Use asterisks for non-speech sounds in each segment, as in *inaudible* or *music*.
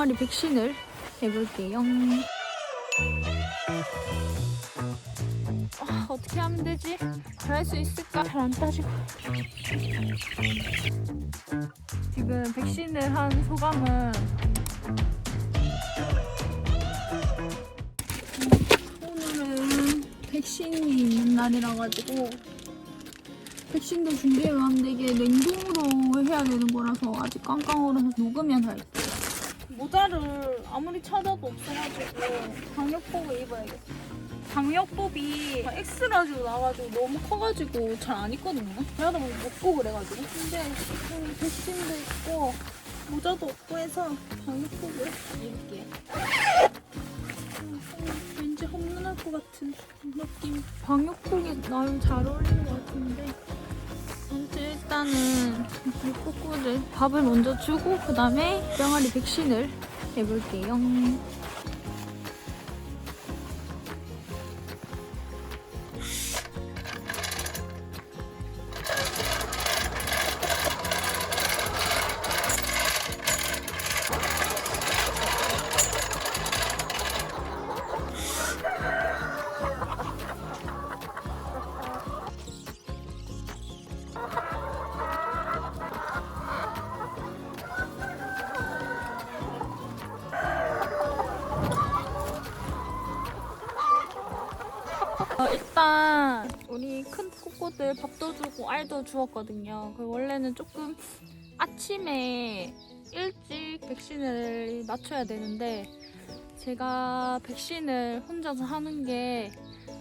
병아리 백신을 해볼게요. 아, 어떻게 하면 되지? 잘할 수 있을까? 잘 안 따지고. 지금 백신을 한 소감은 오늘은 백신이 있는 날이라 가지고 백신도 준비해 왔는데 이게 냉동으로 해야 되는 거라서 아직 깡깡 얼어서 녹으면 할게. 모자를 아무리 찾아도 없어가지고 방역복을 입어야겠어. 방역복이 엑스라지로 나와가지고 너무 커가지고 잘 안 입거든요. 그러다 보니 먹고 그래가지고. 근데 음, 백신도 있고 모자도 없고 해서 방역복을 입을게. 음, 왠지 험난할 것 같은 느낌. 방역복이 나름 잘 어울리는 것 같은데. 아무튼 일단은 이 꼬꼬를 밥을 먼저 주고 그 다음에 병아리 백신을 해볼게요. 어, 일단 우리 큰 꼬꼬들 밥도 주고 알도 주었거든요. 그 원래는 조금 아침에 일찍 백신을 맞춰야 되는데 제가 백신을 혼자서 하는 게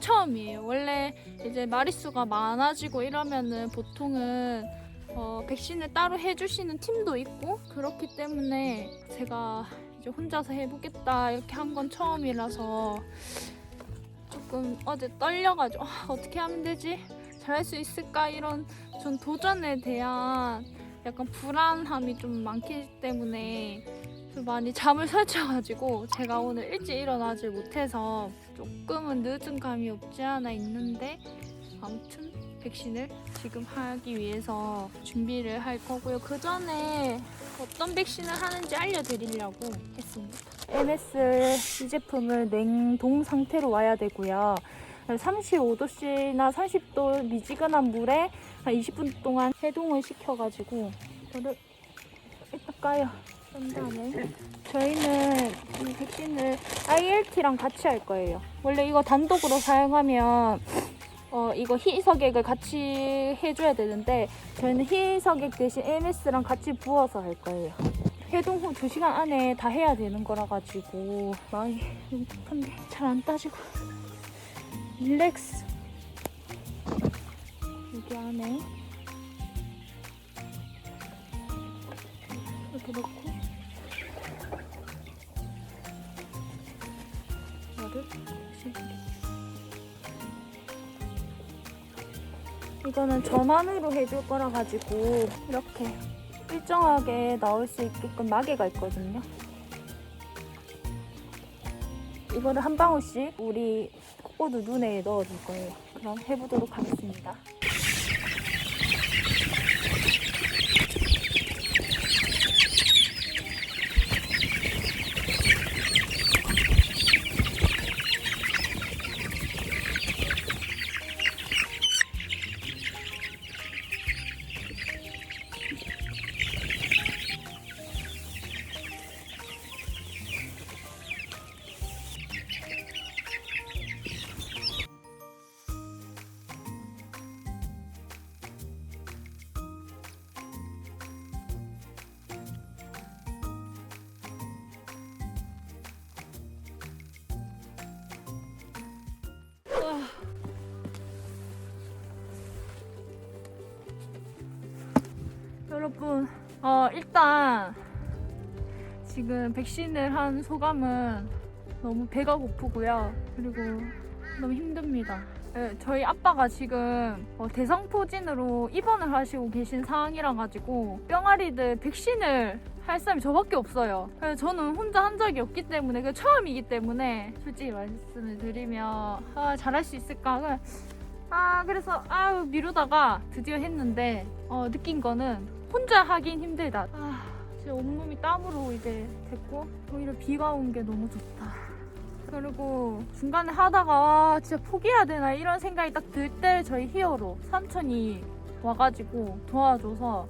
처음이에요. 원래 이제 마리수가 많아지고 이러면은 보통은 어, 백신을 따로 해주시는 팀도 있고 그렇기 때문에 제가 이제 혼자서 해보겠다 이렇게 한 건 처음이라서 조금 어제 떨려가지고 아, 어떻게 하면 되지? 잘할 수 있을까? 이런 전 도전에 대한 약간 불안함이 좀 많기 때문에 좀 많이 잠을 설쳐가지고 제가 오늘 일찍 일어나질 못해서 조금은 늦은 감이 없지 않아 있는데 아무튼 백신을 지금 하기 위해서 준비를 할 거고요. 그 전에 어떤 백신을 하는지 알려드리려고 했습니다. MS 이 제품은 냉동 상태로 와야 되고요. 35도씨나 30도 미지근한 물에 한 20분 동안 해동을 시켜가지고 이거를 일단 까요. 깐 다음에 저희는 이 백신을 ILT랑 같이 할 거예요. 원래 이거 단독으로 사용하면 어, 이거 희석액을 같이 해줘야 되는데 저희는 희석액 대신 MS랑 같이 부어서 할 거예요. 해동 후 2시간 안에 다 해야 되는 거라 가지고 마음이 급한데 잘 안 따지고. 릴렉스. 여기 안에 이렇게 넣고 이거를 이거는 전환으로 해줄 거라 가지고 이렇게 일정하게 나올 수 있게끔 마개가 있거든요. 이거를 한 방울씩 우리 코코드 눈에 넣어줄 거예요. 그럼 해보도록 하겠습니다. 여러분, 어, 일단 지금 백신을 한 소감은 너무 배가 고프고요. 그리고 너무 힘듭니다. 네, 저희 아빠가 지금 어, 대상포진으로 입원을 하시고 계신 상황이라 가지고 뿅아리들 백신을 할 사람이 저밖에 없어요. 그래서 저는 혼자 한 적이 없기 때문에 그 처음이기 때문에 솔직히 말씀을 드리면 아, 잘할 수 있을까? 아 그래서 아유 미루다가 드디어 했는데 어, 느낀 거는 혼자 하긴 힘들다. 아, 이제 온몸이 땀으로 이제 됐고 오히려 비가 온 게 너무 좋다. 그리고 중간에 하다가 와, 진짜 포기해야 되나 이런 생각이 딱 들 때 저희 히어로 삼촌이 와가지고 도와줘서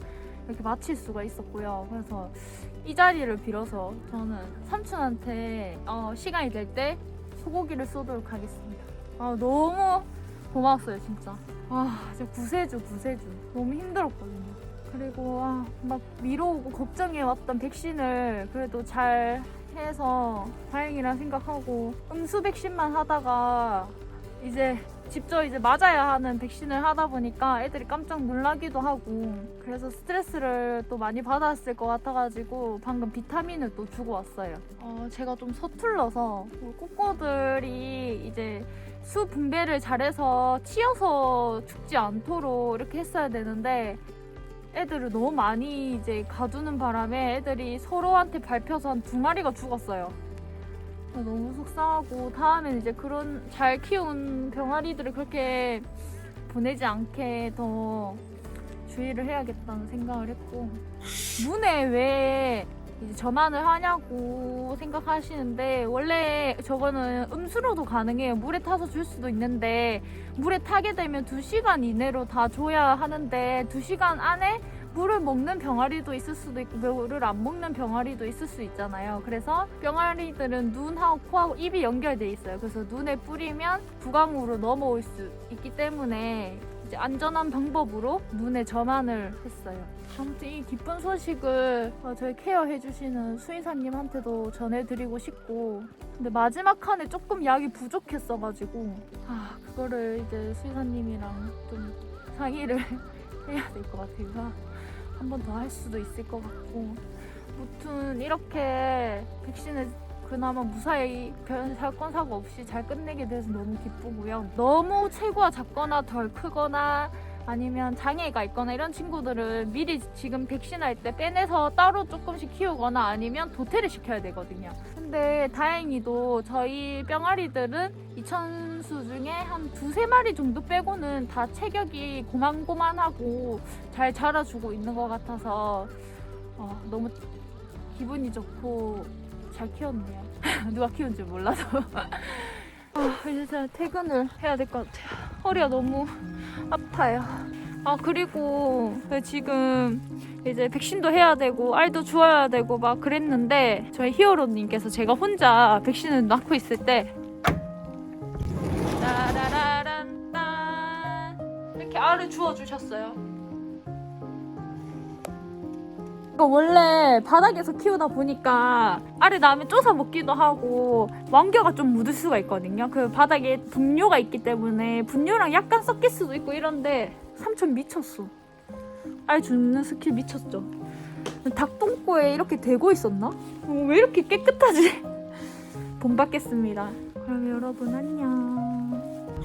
이렇게 마칠 수가 있었고요. 그래서 이 자리를 빌어서 저는 삼촌한테 어, 시간이 될 때 소고기를 쏘도록 하겠습니다. 아, 너무 고마웠어요, 진짜. 아, 진짜 구세주, 구세주. 너무 힘들었거든요. 그리고 아, 막 미뤄오고 걱정해 왔던 백신을 그래도 잘 해서 다행이라 생각하고 음수 백신만 하다가 이제 직접 이제 맞아야 하는 백신을 하다 보니까 애들이 깜짝 놀라기도 하고 그래서 스트레스를 또 많이 받았을 것 같아가지고 방금 비타민을 또 주고 왔어요. 어, 제가 좀 서툴러서 뭐 꼬꼬들이 이제 수 분배를 잘해서 치여서 죽지 않도록 이렇게 했어야 되는데 애들을 너무 많이 이제 가두는 바람에 애들이 서로한테 밟혀서 한 두 마리가 죽었어요. 너무 속상하고 다음엔 이제 그런 잘 키운 병아리들을 그렇게 보내지 않게 더 주의를 해야겠다는 생각을 했고 문에 왜 이제 전환을 하냐고 생각하시는데 원래 저거는 음수로도 가능해요. 물에 타서 줄 수도 있는데 물에 타게 되면 2시간 이내로 다 줘야 하는데 2시간 안에 물을 먹는 병아리도 있을 수도 있고 물을 안 먹는 병아리도 있을 수 있잖아요. 그래서 병아리들은 눈하고 코하고 입이 연결돼 있어요. 그래서 눈에 뿌리면 부강으로 넘어올 수 있기 때문에 안전한 방법으로 눈에 점안을 했어요. 아무튼 이 기쁜 소식을 어, 저희 케어해 주시는 수의사님한테도 전해드리고 싶고 근데 마지막 칸에 조금 약이 부족했어가지고 아 그거를 이제 수의사님이랑 좀 상의를 *laughs* 해야 될 것 같아서 한 번 더 할 수도 있을 것 같고 무튼 이렇게 백신을 그나마 무사히 별 사건 사고 없이 잘 끝내게 돼서 너무 기쁘고요. 너무 체구가 작거나 덜 크거나 아니면 장애가 있거나 이런 친구들은 미리 지금 백신할 때 빼내서 따로 조금씩 키우거나 아니면 도태를 시켜야 되거든요. 근데 다행히도 저희 병아리들은 이천수 중에 한 두세 마리 정도 빼고는 다 체격이 고만고만하고 잘 자라주고 있는 것 같아서 어, 너무 기분이 좋고 잘 키웠네요. *laughs* 누가 키운 줄 몰라서. *laughs* 아, 이제 퇴근을 해야 될 것 같아요. 허리가 너무 아파요. 아, 그리고 지금 이제 백신도 해야 되고 알도 주어야 되고 막 그랬는데 저희 히어로님께서 제가 혼자 백신을 낳고 있을 때 이렇게 알을 주워 주셨어요. 원래 바닥에서 키우다 보니까 알을 낳으면 쪼사 먹기도 하고 왕겨가 좀 묻을 수가 있거든요. 그 바닥에 분뇨가 있기 때문에 분뇨랑 약간 섞일 수도 있고 이런데 삼촌 미쳤어. 알 주는 스킬 미쳤죠. 닭똥꼬에 이렇게 대고 있었나? 어, 왜 이렇게 깨끗하지? *laughs* 본받겠습니다. 그럼 여러분 안녕.